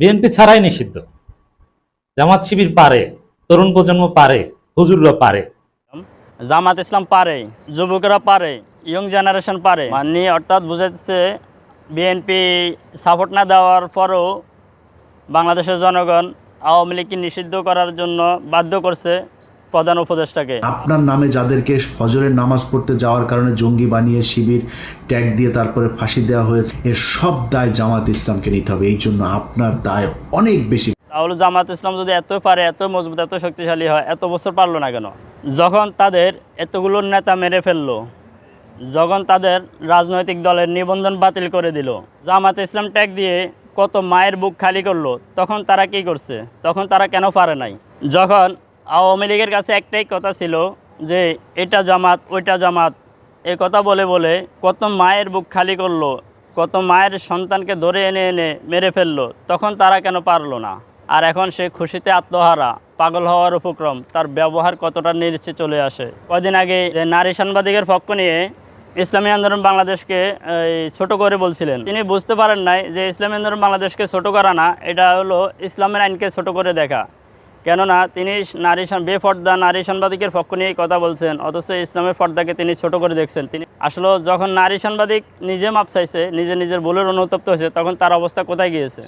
BNP ছাড়াই নিষিদ্ধ। জামাত শিবির পারে, তরুণ প্রজন্ম পারে, হুজুররা পারে। জামাত ইসলাম পারে, যুবকরা পারে ইয়ং জেনারেশন পারে। মানে অর্থাৎ বুঝাচ্ছে বিএনপি সাপোর্ট না দেওয়ার পরও বাংলাদেশের জনগণ আওয়ামী লীগকে নিষিদ্ধ করার জন্য বাধ্য করছে। প্রধান উপদেষ্টাকে। আপনার নামে যাদেরকে ফজরের নামাজ পড়তে যাওয়ার কারণে জঙ্গি বানিয়ে শিবির ট্যাগ দিয়ে তারপরে ফাঁসি দেওয়া হয়েছে এর সব দায় জামাত ইসলামকে নিতে হবে। এই জন্য আপনার দায় অনেক বেশি। তাহলে জামাত ইসলাম যদি এত পারে এত মজবুত এত শক্তিশালী হয় এত বছর পারল না কেন? যখন তাদের এতগুলো নেতা মেরে ফেলল যখন তাদের রাজনৈতিক দলের নিবন্ধন বাতিল করে দিল জামাত ইসলাম ট্যাগ দিয়ে কত মায়ের বুক খালি করল তখন তারা কি করছে? তখন তারা কেন পারে নাই? যখন আওয়ামী লীগের কাছে একটাই কথা ছিল যে, এটা জামাত, ওইটা জামাত। এ কথা বলে বলে কত মায়ের বুক খালি করল, কত মায়ের সন্তানকে ধরে এনে এনে মেরে ফেলল, তখন তারা কেন পারল না? আর এখন সে খুশিতে আত্মহারা, পাগল হওয়ার উপক্রম, তার ব্যবহার কতটা নিরিচে চলে আসে। কদিন আগে নারী সাংবাদিকের পক্ষ নিয়ে ইসলামী আন্দোলন বাংলাদেশকে ছোট করে বলছিলেন। তিনি বুঝতে পারেন নাই যে, ইসলামী আন্দোলন বাংলাদেশকে ছোট করা না, এটা হলো ইসলামের আইনকে ছোট করে দেখা। কেননা তিনি নারী বেফর্দা নারী সাংবাদিকের পক্ষ নিয়ে কথা বলছেন, অথচ ইসলামের ফর্দাকে তিনি ছোট করে দেখছেন। তিনি আসলে যখন নারী সাংবাদিক নিজে মাপ চাইছে, নিজে নিজের ভুলের অনুতপ্ত হয়েছে, তখন তার অবস্থা কোথায় গিয়েছে?